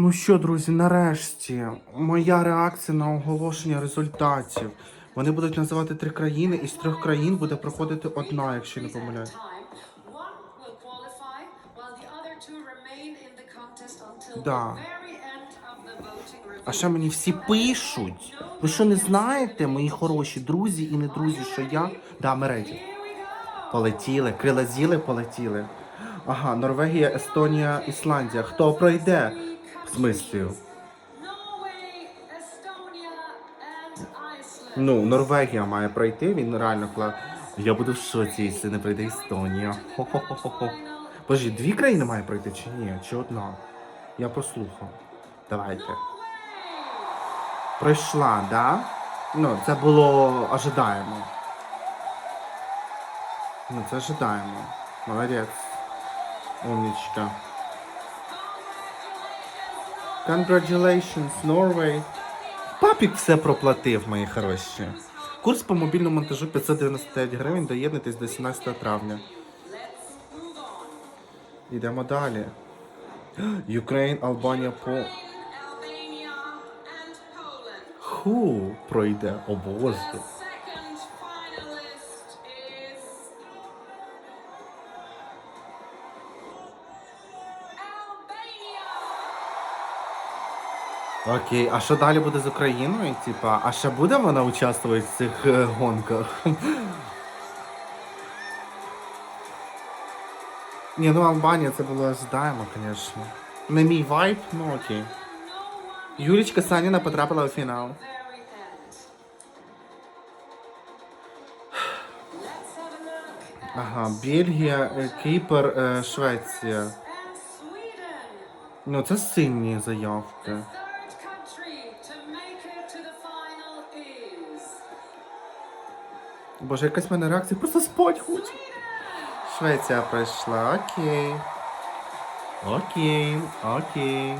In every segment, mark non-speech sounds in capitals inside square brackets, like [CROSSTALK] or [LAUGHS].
Ну що, друзі, нарешті моя реакція на оголошення результатів. Вони будуть називати три країни, і з трьох країн буде проходити одна, якщо не помиляюсь. Да. А ще мені всі пишуть. Ви що не знаєте, мої хороші друзі і не друзі, що я. Да, Мереді. Here. Полетіли, крила з'їли, полетіли. Ага, Норвегія, Естонія, Ісландія. Хто пройде? В смислі? Ну, Норвегія має пройти, він реально клас. Я буду в шоці, якщо не пройде Естонія. Хо-хо-хо-хо. Боже, дві країни має пройти чи ні? Чи одна? Я послухав. Давайте. Пройшла, да? Ну, це було ожидаємо. Ну, це ожидаємо. Молодець. Умничка. Congratulations, Norway. Папік все проплатив, мої хороші. Курс по мобільному монтажу 599 гривень. Доєднуйтесь до 17 травня. Йдемо далі. Ukraine, Албанія по. Ху пройде, о боже. Окей, а що далі буде з Україною? Типа, а ще буде вона участвувати в цих е, гонках? [LAUGHS] Ні, ну Албанія це було ожидаємо, звісно. Не мій вайб, ну окей. Юлічка Саніна потрапила у фінал. Ага, Бельгія, е, Кіпр, е, Швеція. Ну, це сильні заявки. Боже, якась в мене реакція, просто спать хочу. Швеція прийшла, окей. Окей, окей.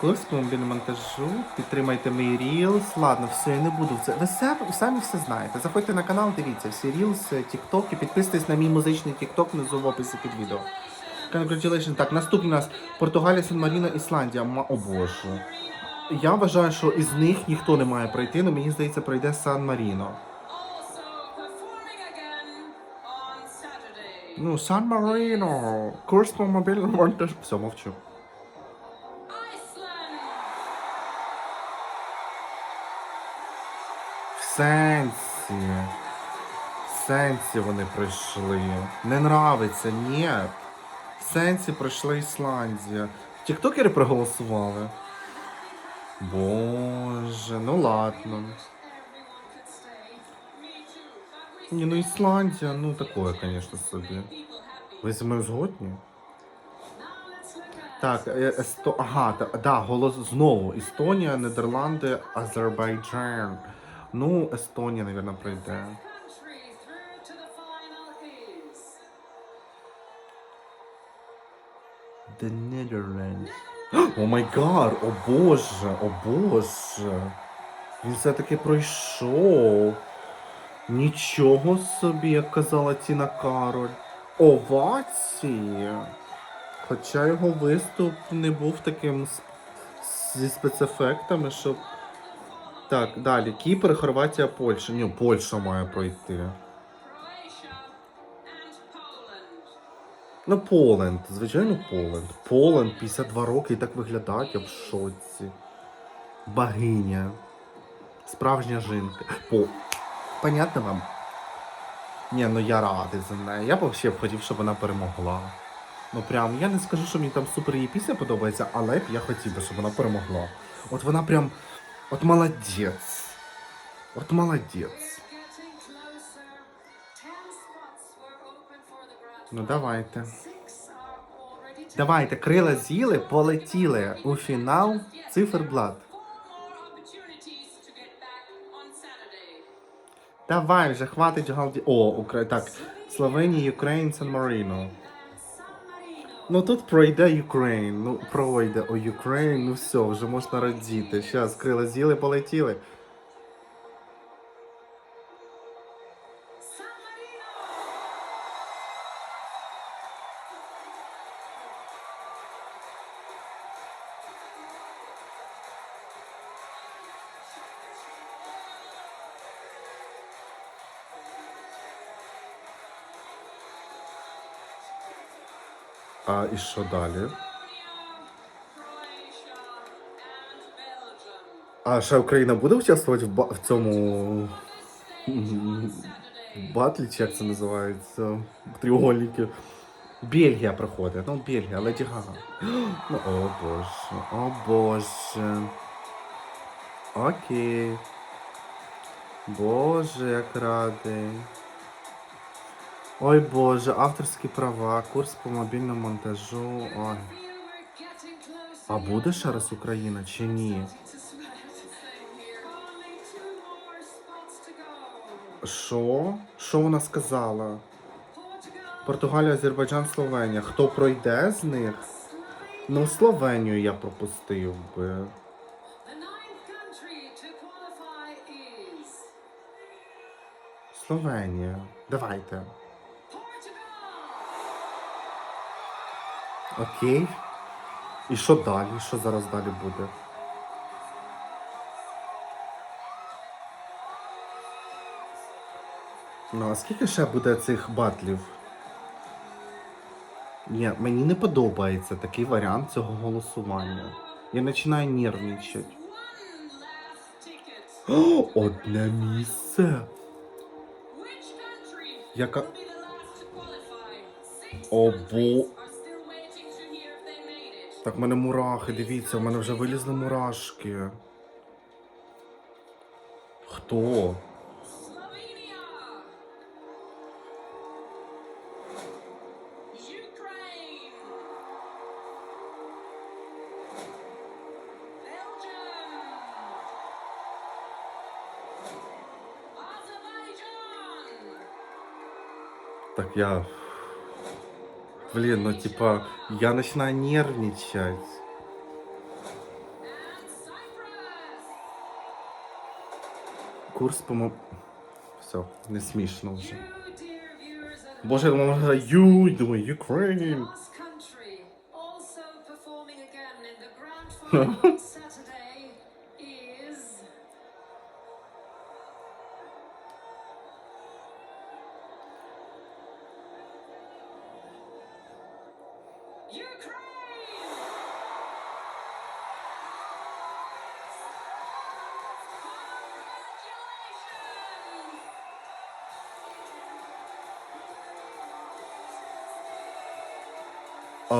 Курс монтажу, підтримайте мій рілс. Ладно, все, я не буду це. Ви самі, самі все знаєте. Заходьте на канал, дивіться всі рілси, тіктоки, підписуйтесь на мій музичний тікток внизу в описі під відео. Congratulations. Так, наступний у нас Португалія, Сан Маріно, Ісландія. Ма... О боже. Я вважаю, що із них ніхто не має пройти, але мені здається, пройде Сан Ну, Сан Маріно. Курс по мобільному монтажу. Все, мовчу. В сенсі. В сенсі вони пройшли. Не нравиться, ні. В сенсі пройшла Ісландія. Тіктокери проголосували. Боже, ну ладно. Ні, ну Ісландія, ну такое, звісно, собі. Ви зі мною згодні? Так, е, есто... ага, та, да, голос знову. Естонія, Нідерланди, Азербайджан. Ну, Естонія, мабуть, пройде. The Netherlands. [GASPS] О май гад, о боже, о боже. Він все-таки пройшов. Нічого собі, як казала Тіна Кароль. Овації. Хоча його виступ не був таким зі спецефектами, щоб. Так, далі. Кіпр, Хорватія, Польща. Ні, Польща має пройти. Ну, Поленд, звичайно, Поленд. Поленд, 52 роки і так виглядає, я в шоці. Богиня. Справжня жінка. По... Понятно вам? Ні, ну я радий за неї. Я б взагалі хотів, щоб вона перемогла. Ну прям, я не скажу, що мені там супер її пісня подобається, але б я хотів би, щоб вона перемогла. От вона прям. От молодець. От молодець. Ну давайте. Давайте, крила з'їли, полетіли у фінал циферблат. Давай вже хватить галді. О, Укра... так. Словенія, Юкрейн, Сан Маріно. Ну тут пройде Юкрейн. Ну пройде о Юкрейн, ну все, вже можна радіти. Щас, крила з'їли, полетіли. А і що далі? А ще Україна буде участвувати в, ба- в цьому батлі, чи як це називається? В. Бельгія проходить. Ну, Бельгія, Леді Гага. [GASPS] Ну, о боже, о боже. Окей. Боже, як радий. Ой Боже, авторські права, курс по мобільному монтажу. Ой. А буде ще раз Україна чи ні? Що? Що вона сказала? Португалія, Азербайджан, Словенія. Хто пройде з них? Ну, Словенію я пропустив би. Словенія. Давайте. Окей. І що далі? Що зараз далі буде? Ну, а скільки ще буде цих батлів? Ні, мені не подобається такий варіант цього голосування. Я починаю нервничати. О, одне місце. Яка. О, бо. Так, в мене мурахи, дивіться, в мене вже вилізли мурашки. Хто? Так я. Блин, ну типа, я начинаю нервничать. Курс по Все, не смішно вже. Боже, я думав, вона ю, думаю, Ukraine. [LAUGHS] [LAUGHS]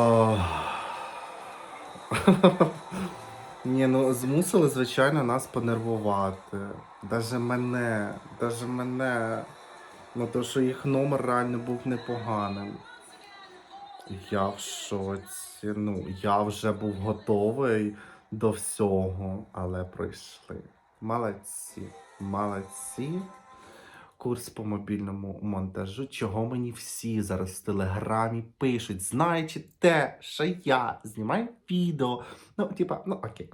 Ні, ну змусили, звичайно, нас понервувати. Даже мене, даже мене. Ну то, що їх номер реально був непоганим. Я в шоці. Ну, я вже був готовий до всього, але пройшли. Молодці, молодці. Курс по мобільному монтажу, чого мені всі зараз в телеграмі пишуть, знаючи те, що я знімаю відео. Ну, типа, ну окей.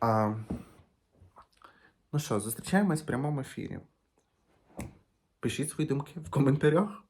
А, ну що, зустрічаємось в прямому ефірі. Пишіть свої думки в коментарях.